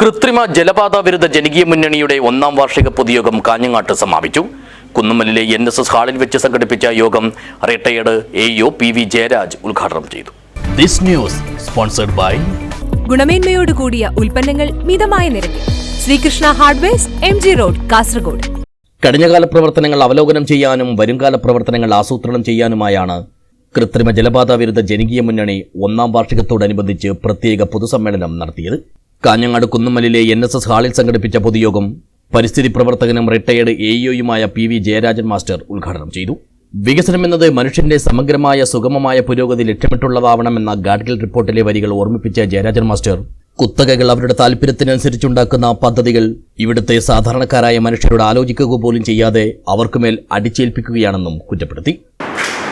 കൃത്രിമ ജലപാത വിരുദ്ധ ജനകീയ മുന്നണിയുടെ ഒന്നാം വാർഷിക പൊതുയോഗം കാഞ്ഞങ്ങാട്ട് സമാപിച്ചു. കുന്നുമലിലെ എൻ എസ് എസ് ഹാളിൽ വെച്ച് സംഘടിപ്പിച്ച യോഗം retired A O P V Jayaraj ഉദ്ഘാടനം ചെയ്തു. ദിസ് ന്യൂസ് സ്പോൺസർഡ് ബൈ ഗുണമേന്മയോട് കൂടിയ ഉൽപ്പന്നങ്ങൾ മിതമായ നിരക്കിൽ. Srikrishna hardwares M G road Kasaragod. കഴിഞ്ഞകാല പ്രവർത്തനങ്ങൾ അവലോകനം ചെയ്യാനും വരുംകാല പ്രവർത്തനങ്ങൾ ആസൂത്രണം ചെയ്യാനുമായാണ് കൃത്രിമ ജലപാത വിരുദ്ധ ജനകീയ മുന്നണി ഒന്നാം വാർഷികത്തോടനുബന്ധിച്ച് പ്രത്യേക പൊതുസമ്മേളനം നടത്തിയത്. കാഞ്ഞങ്ങാട് കുന്നുമലിലെ എൻ എസ് എസ് ഹാളിൽ സംഘടിപ്പിച്ച പൊതുയോഗം പരിസ്ഥിതി പ്രവർത്തകനും റിട്ടയർഡ് എഇഒയുമായ ഇഒയുമായ പി വി ജയരാജൻ മാസ്റ്റർ ഉദ്ഘാടനം ചെയ്തു. വികസനം എന്നത് മനുഷ്യന്റെ സമഗ്രമായ സുഗമമായ പുരോഗതി ലക്ഷ്യമിട്ടുള്ളതാവണമെന്ന ഗാഡ്ഗിൽ റിപ്പോർട്ടിലെ വരികൾ ഓർമ്മിപ്പിച്ച ജയരാജൻ മാസ്റ്റർ കുത്തകകൾ അവരുടെ താല്പര്യത്തിനനുസരിച്ചുണ്ടാക്കുന്ന പദ്ധതികൾ ഇവിടുത്തെ സാധാരണക്കാരായ മനുഷ്യരോട് ആലോചിക്കുക പോലും ചെയ്യാതെ അവർക്കുമേൽ അടിച്ചേൽപ്പിക്കുകയാണെന്നും കുറ്റപ്പെടുത്തി.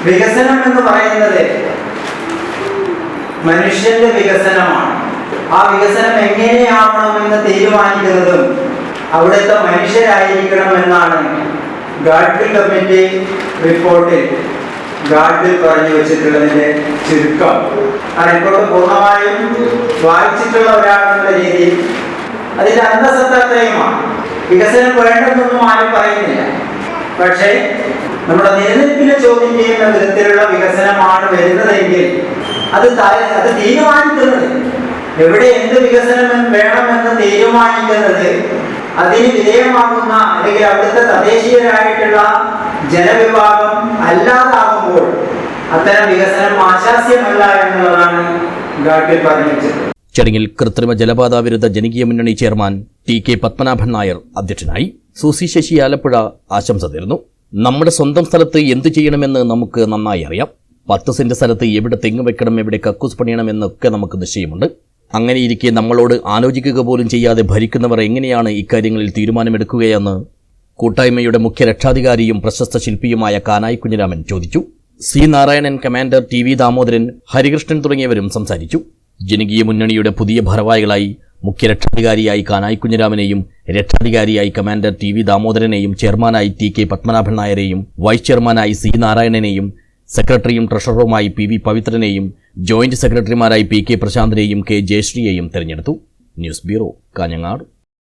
വികസനം എന്ന് പറയുന്നത് മനുഷ്യന്റെ വികസനമാണ്. ആ വികസനം എങ്ങനെയാവണമെന്ന് തീരുമാനിക്കുന്നതും അവിടുത്തെ മനുഷ്യരായിരിക്കണമെന്നാണ് ഗാഡ്ഗിൽ കമ്മിറ്റി റിപ്പോർട്ടിൽ ഗാഡ്ഗിൽ പറഞ്ഞു വെച്ചിട്ടുള്ളതിന്റെ ചുരുക്കം. ആ റിപ്പോർട്ട് പൂർണമായും വായിച്ചിട്ടുള്ള ഒരാളെന്നുള്ള രീതിയിൽ അതിന്റെ അന്തസത്തത്രയുമാണ് വികസനം വേണ്ടെന്നൊന്നും ആരും പറയുന്നില്ല. പക്ഷേ നമ്മുടെ നിലനിൽപ്പിനെ ചോദ്യം ചെയ്യുന്ന വിധത്തിലുള്ള വികസനമാണ് വരുന്നതെങ്കിൽ അത് അത് തീരുമാനിക്കുന്നത് എവിടെ എന്ത് വികസനം വേണമെന്ന് തീരുമാനിക്കുന്നത് അതിന് വിധേയമാകുന്ന അല്ലെങ്കിൽ അവിടുത്തെ തദ്ദേശീയരായിട്ടുള്ള ജനവിഭാഗം അല്ലാതാകുമ്പോൾ അത്തരം വികസനം ആശാസ്യമല്ല എന്നുള്ളതാണ് ഗാഡ്ഗിൽ പറഞ്ഞു വെച്ചത് ചടങ്ങിൽ കൃത്രിമ ജലപാത വിരുദ്ധ ജനകീയ മുന്നണി chairman T K Padmanabhan Nair അധ്യക്ഷനായി. സുസി ശശി ആലപ്പുഴ ആശംസ നേർന്നു നമ്മുടെ സ്വന്തം സ്ഥലത്ത് എന്തു ചെയ്യണമെന്ന് നമുക്ക് നന്നായി അറിയാം. പത്ത് സെന്റ് സ്ഥലത്ത് എവിടെ തെങ്ങ് വെക്കണം എവിടെ കക്കൂസ് പണിയണം എന്നൊക്കെ നമുക്ക് നിശ്ചയമുണ്ട്. അങ്ങനെയിരിക്കെ നമ്മളോട് ആലോചിക്കുക പോലും ചെയ്യാതെ ഭരിക്കുന്നവർ എങ്ങനെയാണ് ഇക്കാര്യങ്ങളിൽ തീരുമാനമെടുക്കുകയെന്ന് കൂട്ടായ്മയുടെ മുഖ്യ രക്ഷാധികാരിയും പ്രശസ്ത ശില്പിയുമായ കാനായി കുഞ്ഞിരാമൻ ചോദിച്ചു. C Narayanan commander T V Damodaran Harikrishnan തുടങ്ങിയവരും സംസാരിച്ചു. ജനകീയ മുന്നണിയുടെ പുതിയ ഭാരവാഹികളായി മുഖ്യ രക്ഷാധികാരിയായി കാനായി കുഞ്ഞിരാമനെയും രക്ഷാധികാരിയായി കമാൻഡർ ടി വി ദാമോദരനെയും ചെയർമാനായി ടി കെ പത്മനാഭൻ നായരെയും വൈസ് ചെയർമാനായി സി നാരായണനെയും സെക്രട്ടറിയും ട്രഷററുമായി പി വി പവിത്രനെയും ജോയിന്റ് സെക്രട്ടറിമാരായി പി കെ പ്രശാന്തിനെയും കെ ജയശ്രീയെയും തെരഞ്ഞെടുത്തു. News bureau Kanhangad.